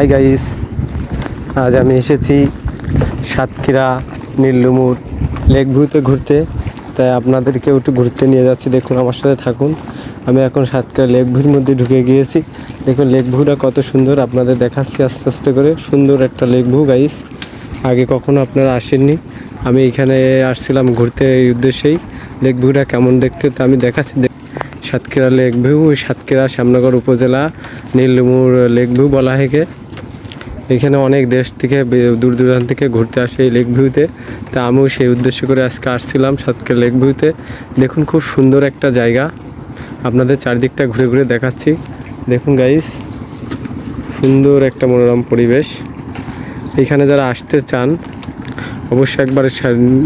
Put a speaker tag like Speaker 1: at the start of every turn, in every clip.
Speaker 1: Hi guys আজ আমি এসেছি সাতক্ষীরা, নীলুমুর লেক ভিউতে ঘুরতে। তাই আপনাদেরকেও একটু ঘুরতে নিয়ে যাচ্ছি। দেখুন, আমার সাথে থাকুন। আমি এখন সাতক্ষীরা লেক ভিউর মধ্যে ঢুকে গিয়েছি। দেখুন লেক ভিউটা কত সুন্দর। আপনাদের দেখাচ্ছি আস্তে আস্তে করে। সুন্দর একটা লেক ভিউ গাইস আগে কখনো আপনারা আসেননি। আমি এখানে আসছিলাম ঘুরতে এই উদ্দেশ্যেই। লেক ভিউটা কেমন দেখতে তা আমি দেখাচ্ছি। সাতক্ষীরা লেক ভিউ সাতক্ষীরা শ্যামনগর উপজেলা, নীলমুর লেক ভিউ বলা একে। এখানে অনেক দেশ থেকে দূর দূরান্ত থেকে ঘুরতে আসে এই লেক ভিউতে তা। আমিও সেই উদ্দেশ্য করে আজকে আসছিলাম সাতক্ষীরা লেক ভিউতে দেখুন খুব সুন্দর একটা জায়গা। আপনাদের চারদিকটা ঘুরে ঘুরে দেখাচ্ছি। দেখুন গাইস সুন্দর একটা মনোরম পরিবেশ। এখানে যারা আসতে চান, অবশ্যই একবার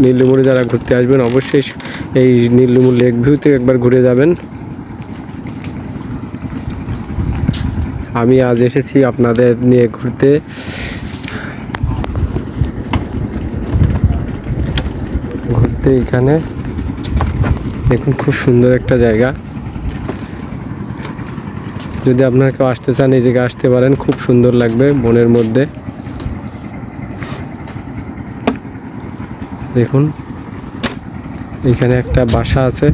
Speaker 1: নীলুমুরে যারা ঘুরতে আসবেন, অবশ্যই এই নীলুমুর লেক ভিউতে একবার ঘুরে যাবেন। আমি আজ এসেছি আপনাদের নিয়ে ঘুরতে। ঘুরতে এখানে। দেখুন খুব সুন্দর একটা জায়গা। যদি আপনারা কেউ আসতে চান, এই জায়গায় আসতে পারেন, খুব সুন্দর লাগবে বনের মধ্যে। দেখুন, এখানে একটা বাসা আছে দেখুন খুব সুন্দর জায়গা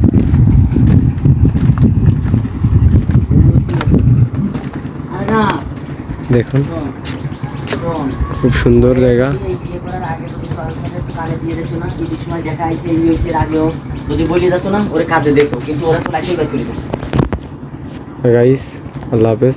Speaker 2: এই বিয়ে করার আগে যদি সবার সাথে একটু কানে দিয়ে দিত না, ঈদের সময় দেখা হয়েছে, এই হয়েছে, এর আগেও যদি বলে দিত না, ওরে কাজে দেখতো, কিন্তু ওরা তো লাইফে খুব সুন্দর
Speaker 1: জায়গা। আল্লাহ হাফেজ